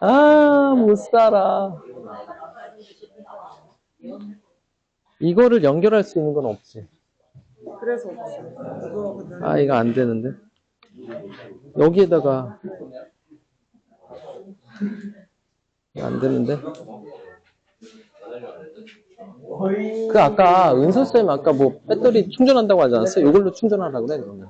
아, 못 살아. 이거를 연결할 수 있는 건 없지. 그래서. 아, 이거 안 되는데. 여기에다가. 안 되는데. 그 아까 은서 쌤 아까 뭐 배터리 충전한다고 하지 않았어요? 이걸로 충전하라고 그래, 그러면.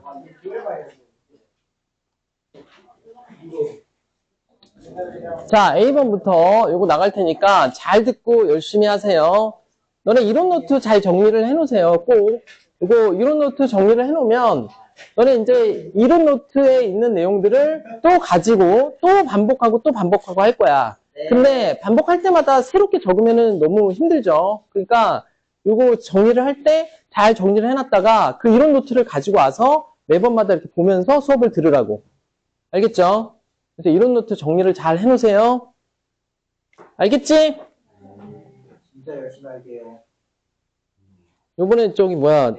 자, A번부터 요거 나갈 테니까 잘 듣고 열심히 하세요. 너네 이론 노트 잘 정리를 해놓으세요. 꼭. 이거 이론 노트 정리를 해놓으면 너네 이제 이론 노트에 있는 내용들을 또 가지고 또 반복하고 또 반복하고 할 거야. 근데 반복할 때마다 새롭게 적으면은 너무 힘들죠. 그러니까 요거 정리를 할 때 잘 정리를 해놨다가 그 이론 노트를 가지고 와서 매번마다 이렇게 보면서 수업을 들으라고. 알겠죠? 그래서 이론 노트 정리를 잘 해놓으세요. 알겠지? 진짜 열심히 할게요. 요번에 저기 뭐야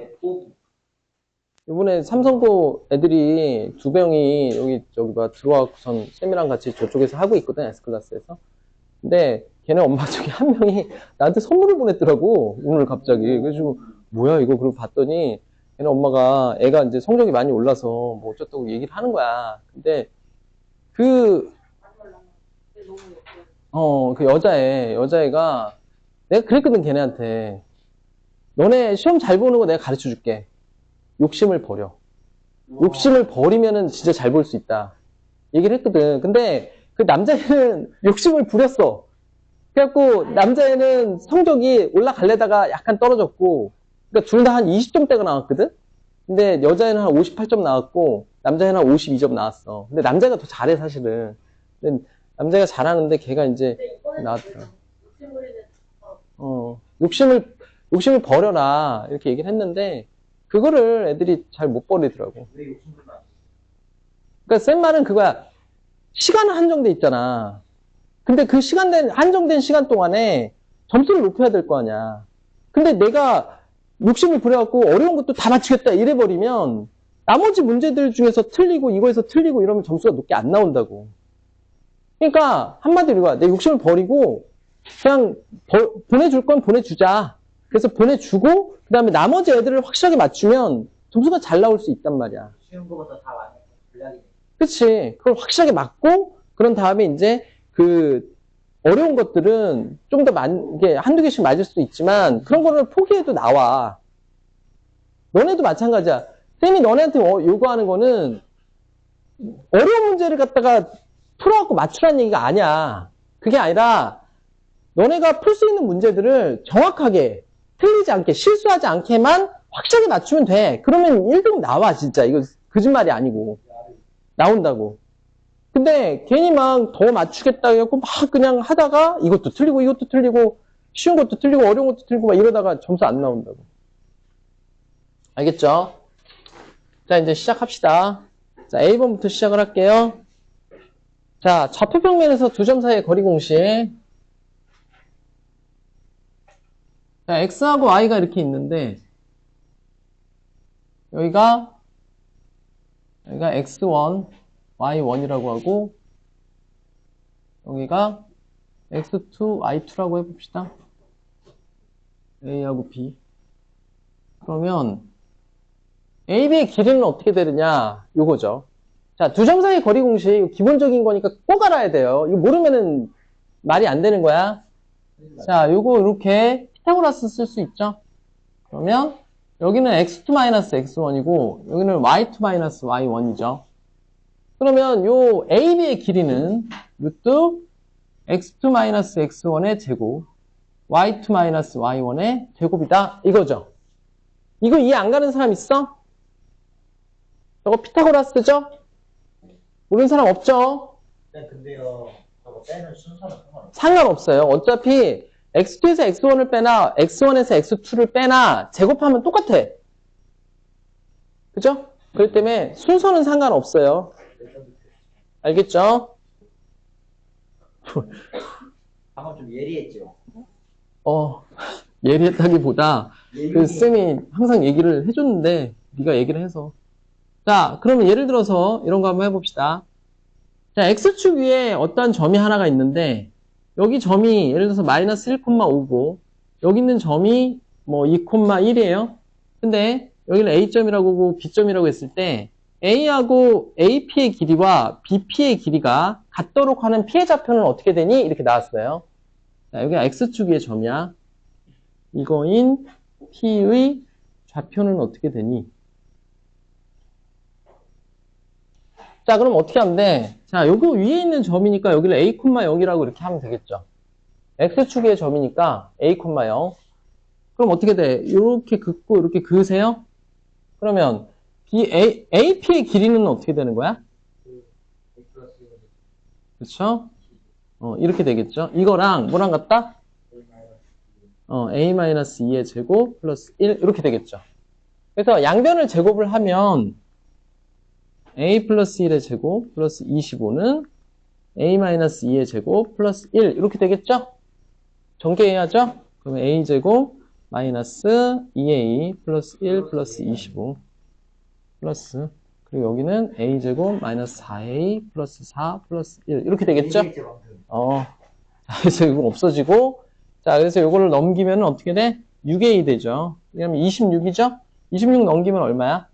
요번에 삼성고 애들이 두 명이 여기 저기 막 들어와선 쌤이랑 같이 저쪽에서 하고 있거든 S클래스에서 근데 걔네 엄마 중에 한 명이 나한테 선물을 보냈더라고 오늘 갑자기 그래가지고 뭐야 이거 그러고 봤더니 걔네 엄마가 애가 이제 성적이 많이 올라서 뭐 어쩌다고 얘기를 하는 거야 근데 그 어, 그 여자애, 여자애가, 내가 그랬거든, 걔네한테. 너네 시험 잘 보는 거 내가 가르쳐 줄게. 욕심을 버려. 욕심을 버리면은 진짜 잘 볼 수 있다. 얘기를 했거든. 근데 그 남자애는 욕심을 부렸어. 그래갖고 남자애는 성적이 올라갈래다가 약간 떨어졌고, 그러니까 둘 다 한 20점대가 나왔거든? 근데 여자애는 한 58점 나왔고, 남자애는 한 52점 나왔어. 근데 남자가 더 잘해, 사실은. 근데 남자가 잘하는데 걔가 이제 나왔더라. 어, 욕심을, 욕심을 버려라. 이렇게 얘기를 했는데, 그거를 애들이 잘 못 버리더라고. 그러니까 센 말은 그거야. 시간은 한정돼 있잖아. 근데 그 시간된, 한정된 시간 동안에 점수를 높여야 될 거 아니야. 근데 내가 욕심을 부려갖고 어려운 것도 다 맞추겠다 이래버리면 나머지 문제들 중에서 틀리고 이거에서 틀리고 이러면 점수가 높게 안 나온다고. 그러니까 한마디로 이거야. 내 욕심을 버리고 그냥 버- 보내줄 건 보내주자. 그래서 보내주고 그 다음에 나머지 애들을 확실하게 맞추면 점수가 잘 나올 수 있단 말이야. 쉬운 거보다 다 많이 그치. 그걸 확실하게 맞고, 그런 다음에 이제 그 어려운 것들은 좀 더 많, 이게 한두 개씩 맞을 수도 있지만, 그런 거를 포기해도 나와. 너네도 마찬가지야. 쌤이 너네한테 어- 요구하는 거는 어려운 문제를 갖다가 풀어갖고 맞추라는 얘기가 아니야. 그게 아니라, 너네가 풀 수 있는 문제들을 정확하게, 틀리지 않게, 실수하지 않게만 확실하게 맞추면 돼. 그러면 1등 나와, 진짜. 이거 거짓말이 아니고. 나온다고. 근데 괜히 막 더 맞추겠다 해갖고 막 그냥 하다가 이것도 틀리고 이것도 틀리고 쉬운 것도 틀리고 어려운 것도 틀리고 막 이러다가 점수 안 나온다고. 알겠죠? 자, 이제 시작합시다. 자, A번부터 시작을 할게요. 자, 좌표평면에서 두 점 사이의 거리 공식. 자, X하고 Y가 이렇게 있는데, 여기가 여기가 x1, y1이라고 하고 여기가 x2, y2라고 해봅시다. a하고 b. 그러면 a, b의 길이는 어떻게 되느냐? 요거죠. 자, 두 점 사이 거리 공식 기본적인 거니까 꼭 알아야 돼요. 이거 모르면은 말이 안 되는 거야. 자, 요거 이렇게 피타고라스 쓸 수 있죠? 그러면 여기는 x2-x1이고 여기는 y2-y1이죠. 그러면 요 AB의 길이는 루트 x2-x1의 제곱 y2-y1의 제곱이다. 이거죠. 이거 이해 안 가는 사람 있어? 저거 피타고라스죠? 모르는 사람 없죠? 네, 근데요. 저거 빼는 순서는 상관없어요. 상관없어요. 어차피 x2에서 x1을 빼나 x1에서 x2를 빼나 제곱하면 똑같아. 그죠? 그렇기 때문에 순서는 상관없어요. 알겠죠? 방금 좀 예리했죠? 어, 예리했다기보다 그 쌤이 항상 얘기를 해줬는데 네가 얘기를 해서 자 그러면 예를 들어서 이런 거 한번 해봅시다 자 x축 위에 어떠한 점이 하나가 있는데 여기 점이 예를 들어서 마이너스 1,5고 여기 있는 점이 뭐 2,1이에요 근데 여기를 a점이라고 하고 b점이라고 했을 때 a하고 ap의 길이와 bp의 길이가 같도록 하는 피해 좌표는 어떻게 되니? 이렇게 나왔어요 자 여기가 x축 위의 점이야 이거인 P의 좌표는 어떻게 되니? 자, 그럼 어떻게 하면 돼? 자, 요거 위에 있는 점이니까 여기를 A, 0이라고 이렇게 하면 되겠죠. X축의 점이니까 A, 0. 그럼 어떻게 돼? 이렇게 긋고 이렇게 그으세요? 그러면 B, A, AP의 길이는 어떻게 되는 거야? 그렇죠? 어, 이렇게 되겠죠. 이거랑 뭐랑 같다? 어, a-2의 제곱 플러스 1 이렇게 되겠죠. 그래서 양변을 제곱을 하면 a 플러스 1의 제곱 플러스 25는 a-2의 제곱 플러스 1 이렇게 되겠죠? 전개해야죠? 그러면 a 제곱 마이너스 2a 플러스 1 플러스 25 플러스 그리고 여기는 a 제곱 마이너스 4a 플러스 4 플러스 1 이렇게 되겠죠? 어, 자, 그래서 이거 없어지고 자, 그래서 이거를 넘기면 어떻게 돼? 6a 되죠. 그러면 26이죠? 26 넘기면 얼마야?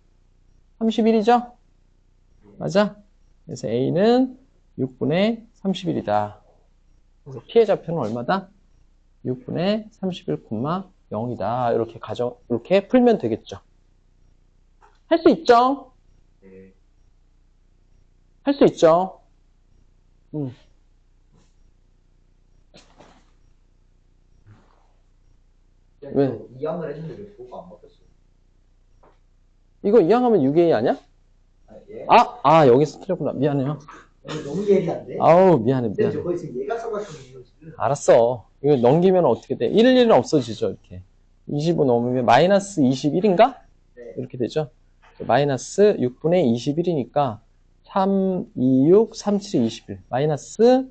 31이죠? 맞아? 그래서 a는 6분의 31이다. 그래서 피해 좌표는 얼마다? 6분의 31,0이다. 이렇게 가정, 이렇게 풀면 되겠죠. 할 수 있죠? 할 수 있죠? 음. 왜? 이양을 했는데 왜 그거 안 바뀌었어? 이거 이항하면 6a 아니야? 아, 예? 아, 아, 여기서 틀렸구나. 미안해요. 너무 예리한데? 아우, 미안해, 미안해. 저거 지금 얘가 써가지고 지금 알았어. 이거 넘기면 어떻게 돼? 1, 1은 없어지죠, 이렇게. 25 넘으면 마이너스 21인가? 네. 이렇게 되죠. 마이너스 6분의 21이니까 3, 2, 6, 3, 7, 21. 마이너스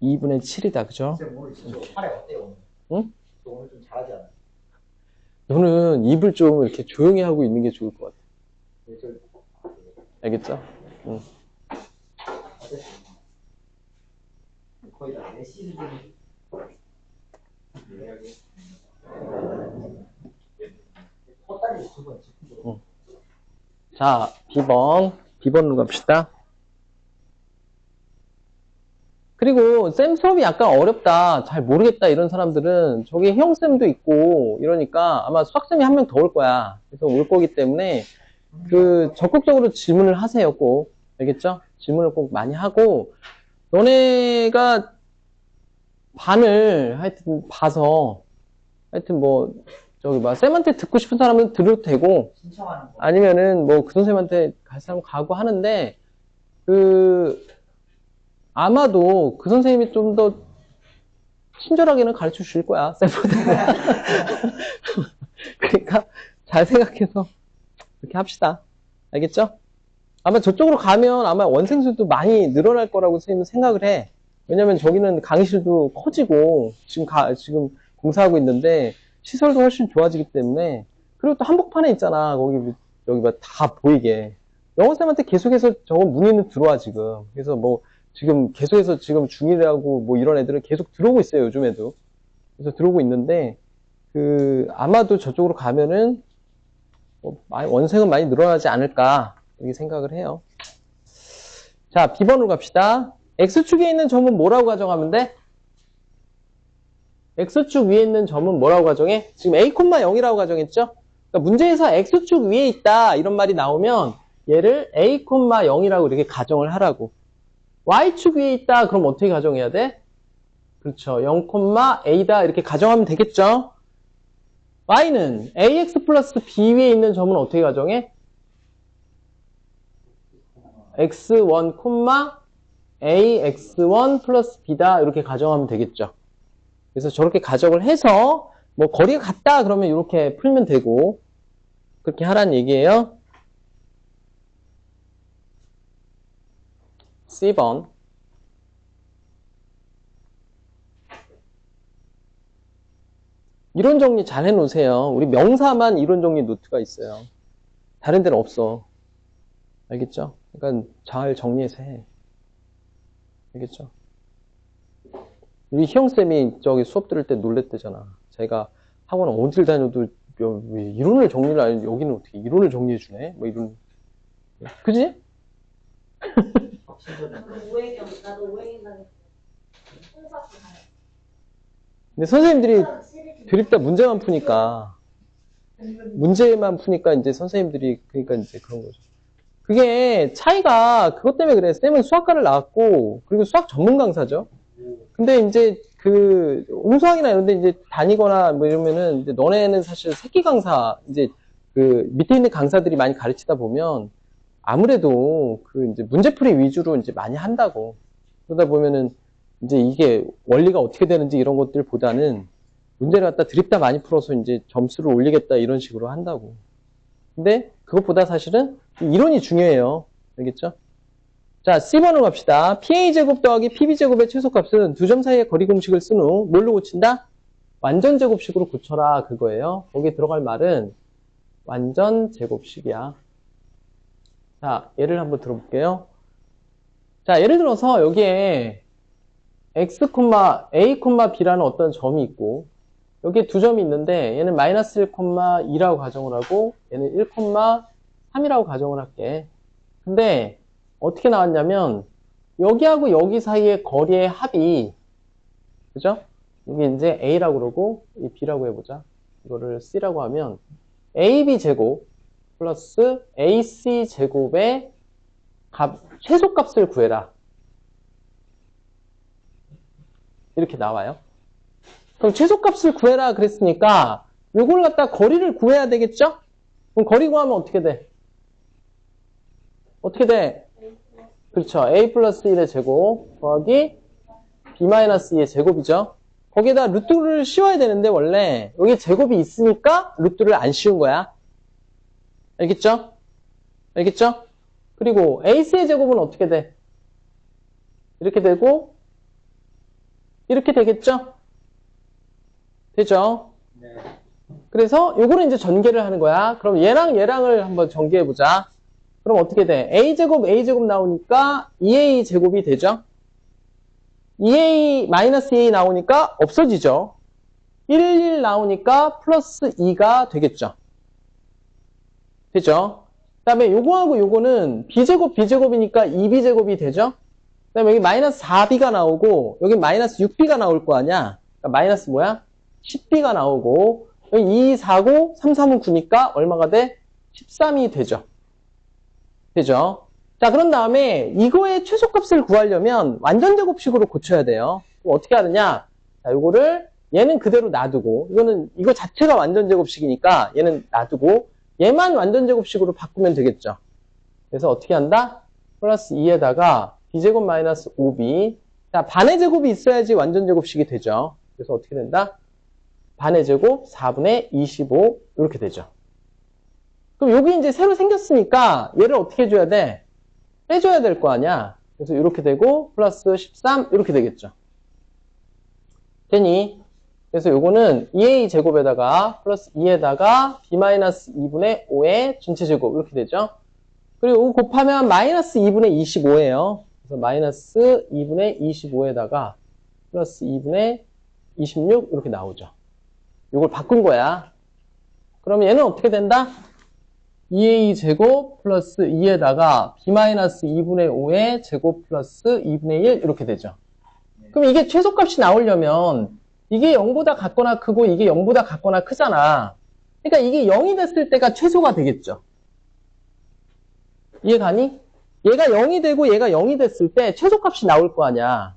2분의 7이다, 그죠? 쌤 오늘 진짜 팔에 어때요? 응? 저 오늘 좀 잘하지 않아요? 너는 입을 좀 이렇게 조용히 하고 있는 게 좋을 것 같아. 알겠죠? 짚은 거. 자, B번. B번으로 갑시다. 그리고 쌤 수업이 약간 어렵다, 잘 모르겠다 이런 사람들은 저기 혜영쌤도 있고 이러니까 아마 수학 쌤이 한 명 더 올 거야. 그래서 올 거기 때문에 그 적극적으로 질문을 하세요, 꼭. 알겠죠? 질문을 꼭 많이 하고 너네가 반을 하여튼 봐서 하여튼 뭐 저기 막 쌤한테 듣고 싶은 사람은 들어도 되고. 아니면은 뭐 그 선생님한테 갈 사람 가고 하는데 그 아마도 그 선생님이 좀 더 친절하게는 가르쳐 주실 거야 쌤보다 그러니까 잘 생각해서 그렇게 합시다. 알겠죠? 아마 저쪽으로 가면 아마 원생수도 많이 늘어날 거라고 선생님은 생각을 해. 왜냐면 저기는 강의실도 커지고 지금 가 지금 공사하고 있는데 시설도 훨씬 좋아지기 때문에 그리고 또 한복판에 있잖아. 거기 여기 막다 보이게. 영어쌤한테 계속해서 저거 문의는 들어와 지금. 그래서 뭐 지금 계속해서 지금 중이라고 뭐 이런 애들은 계속 들어오고 있어요 요즘에도. 그래서 들어오고 있는데 그 아마도 저쪽으로 가면은 뭐 원생은 많이 늘어나지 않을까 이렇게 생각을 해요 자 B번으로 갑시다 X축에 있는 점은 뭐라고 가정하면 돼? X축 위에 있는 점은 뭐라고 가정해? 지금 A, 0이라고 가정했죠? 그러니까 문제에서 X축 위에 있다 이런 말이 나오면 얘를 A, 0이라고 이렇게 가정을 하라고. Y축 위에 있다 그럼 어떻게 가정해야 돼? 그렇죠. 0, A다 이렇게 가정하면 되겠죠? Y는 AX 플러스 B 위에 있는 점은 어떻게 가정해? X1, AX1 플러스 B다 이렇게 가정하면 되겠죠. 그래서 저렇게 가정을 해서 뭐 거리가 같다 그러면 이렇게 풀면 되고 그렇게 하라는 얘기예요. C번 이론 정리 잘 해놓으세요. 우리 명사만 이론 정리 노트가 있어요. 다른 데는 없어. 알겠죠? 그러니까 잘 정리해서 해. 알겠죠? 우리 희영쌤이 저기 수업 들을 때 놀랬대잖아. 제가 학원 어딜 다녀도 여- 왜 이론을 정리를 안 해. 여기는 어떻게 이론을 정리해 주네? 뭐 이런. 그지? 친절해. 오해경 나도 오해경 근데 선생님들이 드립다 문제만 푸니까 문제만 푸니까 이제 선생님들이 그러니까 이제 그런 거죠. 그게 차이가 그것 때문에 그래. 쌤은 수학과를 나왔고 그리고 수학 전문 강사죠. 근데 이제 그 홍수학이나 이런 데 이제 다니거나 뭐 이러면은 이제 너네는 사실 새끼 강사 이제 그 밑에 있는 강사들이 많이 가르치다 보면 아무래도 그 이제 문제풀이 위주로 이제 많이 한다고. 그러다 보면은 이제 이게 원리가 어떻게 되는지 이런 것들보다는 문제를 갖다 드립다 많이 풀어서 이제 점수를 올리겠다 이런 식으로 한다고. 근데 그것보다 사실은 이론이 중요해요. 알겠죠? 자, C번으로 갑시다. PA제곱 더하기 PB제곱의 최소값은 두 점 사이의 거리 공식을 쓴 후 뭘로 고친다? 완전 제곱식으로 고쳐라 그거예요. 거기에 들어갈 말은 완전 제곱식이야. 자, 예를 한번 들어볼게요. 자, 예를 들어서 여기에 x, a, b라는 어떤 점이 있고 여기에 두 점이 있는데 얘는 마이너스 1, 2라고 가정을 하고 얘는 1, 3이라고 가정을 할게. 근데 어떻게 나왔냐면 여기하고 여기 사이의 거리의 합이 그죠? 여기 이제 a라고 그러고 이 b라고 해보자. 이거를 c라고 하면 ab 제곱 플러스 ac 제곱의 값 최소값을 구해라. 이렇게 나와요. 그럼 최소값을 구해라 그랬으니까 요걸 갖다 거리를 구해야 되겠죠? 그럼 거리 구하면 어떻게 돼? 어떻게 돼? 그렇죠. a 플러스 1의 제곱 더하기 b 마이너스 2의 제곱이죠. 거기에다 루트를 씌워야 되는데 원래 여기 제곱이 있으니까 루트를 안 씌운 거야. 알겠죠? 알겠죠? 그리고 a의 제곱은 어떻게 돼? 이렇게 되고 이렇게 되겠죠? 되죠? 네. 그래서 요거는 이제 전개를 하는 거야. 그럼 얘랑 얘랑을 한번 전개해 보자. 그럼 어떻게 돼? a제곱 a제곱 나오니까 2a 제곱이 되죠? 2a 마이너스 2a 나오니까 없어지죠? 1, 1 나오니까 플러스 2가 되겠죠? 되죠? 그 다음에 요거하고 요거는 b제곱 b제곱이니까 2b제곱이 되죠? 그 다음에 여기 마이너스 4b가 나오고 여기 마이너스 6b가 나올 거 아니야? 그러니까 마이너스 뭐야? 10b가 나오고 여기 2, 4, 9, 3, 3은 9니까 얼마가 돼? 13이 되죠. 되죠? 자, 그런 다음에 이거의 최소값을 구하려면 완전 제곱식으로 고쳐야 돼요. 어떻게 하느냐? 자, 요거를 얘는 그대로 놔두고 이거는 이거 자체가 완전 제곱식이니까 얘는 놔두고 얘만 완전 제곱식으로 바꾸면 되겠죠. 그래서 어떻게 한다? 플러스 2에다가 b제곱 마이너스 5b 자, 반의 제곱이 있어야지 완전 제곱식이 되죠. 그래서 어떻게 된다? 반의 제곱 4분의 25 이렇게 되죠. 그럼 여기 이제 새로 생겼으니까 얘를 어떻게 해줘야 돼? 빼줘야 될 거 아니야. 그래서 이렇게 되고 플러스 13 이렇게 되겠죠. 되니? 그래서 요거는 2a 제곱에다가 플러스 2에다가 b 마이너스 2분의 5의 전체 제곱 이렇게 되죠. 그리고 곱하면 마이너스 2분의 25예요. 그래서 마이너스 2분의 25에다가 플러스 2분의 26 이렇게 나오죠. 이걸 바꾼 거야. 그러면 얘는 어떻게 된다? 2a 제곱 플러스 2에다가 b 마이너스 2분의 5의 제곱 플러스 2분의 1 이렇게 되죠. 그럼 이게 최소값이 나오려면 이게 0보다 같거나 크고 이게 0보다 같거나 크잖아. 그러니까 이게 0이 됐을 때가 최소가 되겠죠. 이해 가니? 얘가 0이 되고 얘가 0이 됐을 때 최소값이 나올 거 아니야.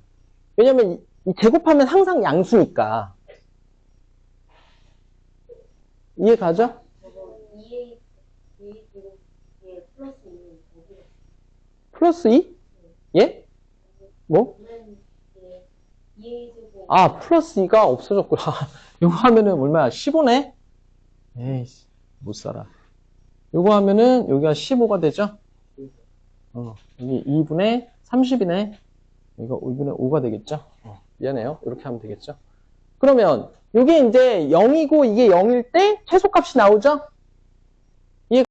왜냐면 이- 이 제곱하면 항상 양수니까. 이해 가죠? 저거 2A 2A 제곱 예 플러스 2는 거기 플러스 2? 예? 뭐? 저는 이제 2A 제곱 아, 플러스 2가 없어졌구나. 이거 하면은 얼마야? 15네? 에이씨, 못 살아. 요거 하면은 여기가 15가 되죠? 어, 여기 2분의 30이네. 이거 2분의 5가 되겠죠? 어, 미안해요. 이렇게 하면 되겠죠? 그러면 이게 이제 0이고 이게 0일 때 최소값이 나오죠?